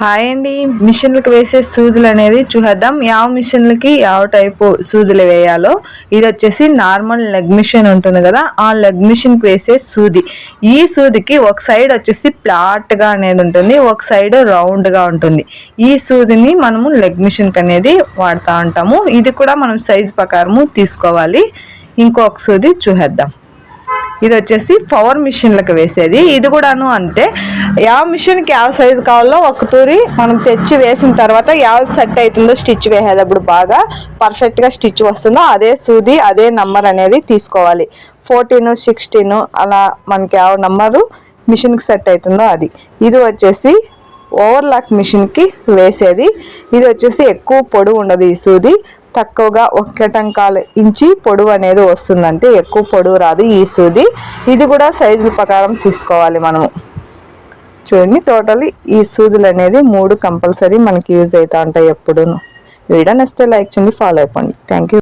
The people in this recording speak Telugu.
హాయ్ అండి. మిషన్లకు వేసే సూదులు అనేది చూద్దాం యావ మిషన్లకి యావ టైపు సూదులు వేయాలో? ఇది వచ్చేసి నార్మల్ లెగ్ మిషన్ ఉంటుంది కదా ఆ లెగ్ మిషన్కి వేసే సూది. ఈ సూదికి ఒక సైడ్ వచ్చేసి ప్లాట్గా అనేది ఉంటుంది ఒక సైడ్ రౌండ్గా ఉంటుంది. ఈ సూదిని మనము లెగ్ మిషన్కి అనేది వాడుతూ ఉంటాము. ఇది కూడా మనం సైజు ప్రకారము తీసుకోవాలి. ఇంకొక సూది చూసేద్దాం. ఇది వచ్చేసి పవర్ మిషన్లకు వేసేది. ఇది కూడాను అంతే యా మిషన్కి యా సైజు కావాలో ఒక తూరి మనం తెచ్చి వేసిన తర్వాత యా సెట్ అవుతుందో స్టిచ్ వేసేటప్పుడు బాగా పర్ఫెక్ట్గా స్టిచ్ వస్తుందో అదే సూది అదే నంబర్ అనేది తీసుకోవాలి. ఫోర్టీన్ సిక్స్టీన్ అలా మనకి యావ నంబరు మిషన్కి సెట్ అవుతుందో అది. ఇది వచ్చేసి ఓవర్లాక్ మిషన్కి వేసేది. ఇది వచ్చేసి ఎక్కువ పొడవు ఉండదు ఈ సూది. తక్కువగా ఒక్కటంకాల ఇంచి పొడవు అనేది వస్తుందంటే ఎక్కువ పొడవు రాదు ఈ సూది. ఇది కూడా సైజుల ప్రకారం తీసుకోవాలి మనము. చూడండి టోటల్ ఈ సూదులు అనేది మూడు కంపల్సరీ మనకి యూజ్ అవుతూ ఉంటాయి ఎప్పుడూ వీడియో నచ్చితే లైక్ చేయండి ఫాలో అయిపోండి. Thank you